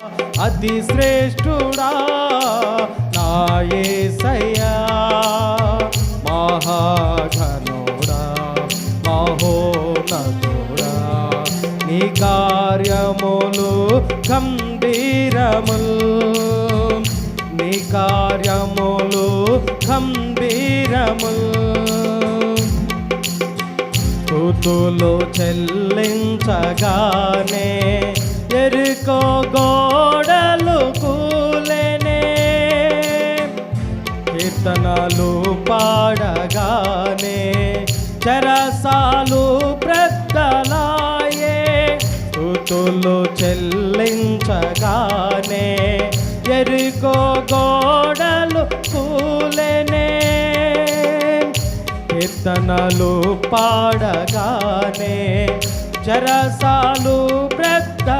అతి శ్రేష్ఠుడా నాయే సయ్యా మహాఘనుడా మహోనతుడా నీ కార్యములు గంభీరములు నీ కార్యములు గంభీరములు. స్థుతులు చెల్లించగానే చరసాలు ప్రద్దలాయే స్థుతులు చెల్లించగానే ఎరుకో గోడలు కూలెనే కీర్తనలు పాడగానే చరసాలు బ్రద్దలాయే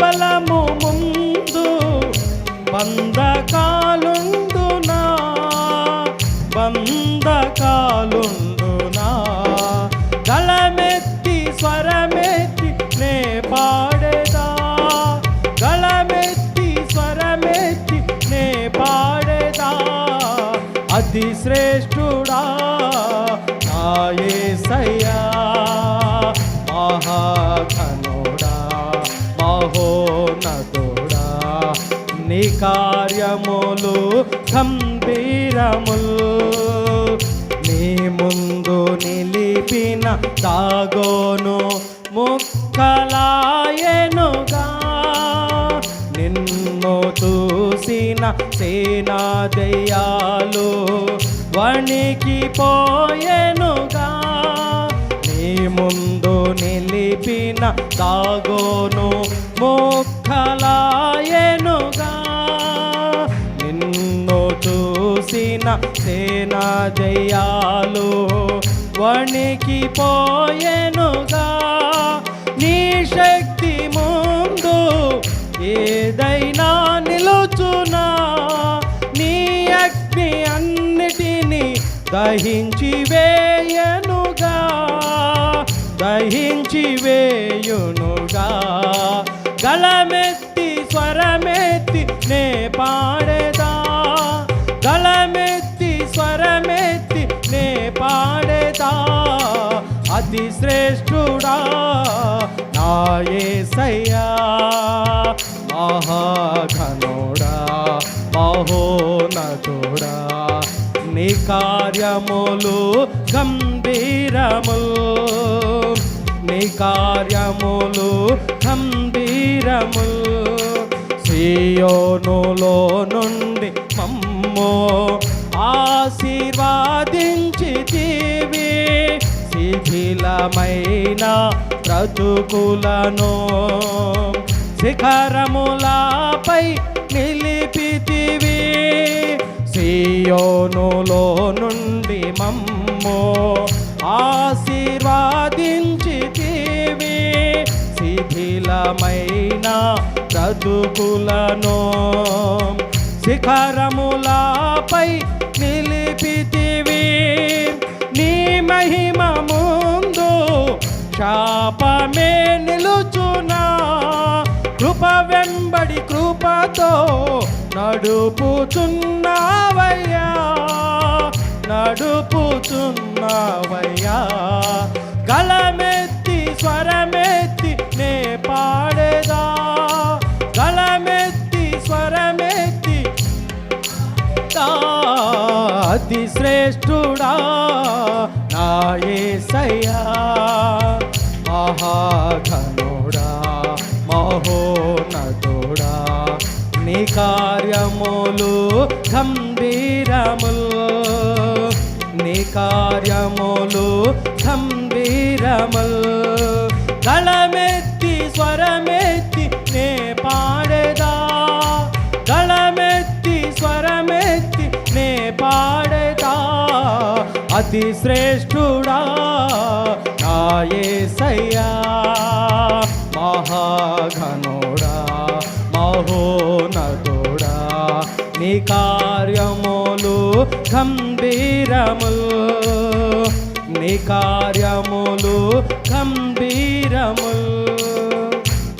బలము ముందు బంధకాలుందునా బంధకాలుందునా గలమెత్తి స్వరమెత్తి నే పాడేదా? గలమెత్తి స్వరమెత్తి నే పాడేదా? అతి శ్రేష్ఠుడా నాయసయ్యా మహాఘనుడా. మహోనతుడా నీ కార్యములు గంభీరములు. నీ ముందు నిలిపిన తాగోను ముక్కలాయనుగా. నిన్ను చూసిన సేనా దయ్యాలు వణికి పోయెనుగా నీ ముందు నిలిపిన దాగోను ముక్కలాయనుగా. నిన్ను చూసిన సేనా జయాలు వణికి పోయెనుగా నీ శక్తి ముందు ఏదైనా నిలుచునా. నీ అగ్ని అన్నిటినీ దహించి వే గ్రహించి వేయునుగా. గలమెత్తి స్వరమెత్తి నే పాడేదా? గలమెత్తి స్వరమెత్తి నే పాడేదా? అతి శ్రేష్ఠుడా నాయే సయ్యా మహాఘనుడా మహోనతుడా నీ కార్యములు గంభీరములు నీ కార్యములు గంభీరములు. సియోనులో నుండి మమ్మో ఆశీర్వాదించి తీవి. శిథిలమైన బ్రతుకులను శిఖరములపై నిలిపితివి. సియోనులో నుండి మమ్మో శిథిలమైన బ్రతుకులను శిఖరములపై నిలిపితివి. నీ మహిమ ముందు శాపమే నిలుచునా కృప వెంబడి కృపతో నడుపుచున్నావయ్యా నడుపుచున్నావయ్యా. గలమెత్తి స్వర అతి శ్రేష్ఠుడా నా యేసయ్యా మహాఘనుడా మహోనతుడా నీ కార్యములు గంభీరములు నీ కార్యములు గంభీరములు. గళమెత్తి స్వరమెత్తి అతి శ్రేష్ఠుడా నా యేసయ్యా మహాఘనుడా మహోనతుడా నీ కార్యములు గంభీరములు నీ కార్యములు గంభీరములు.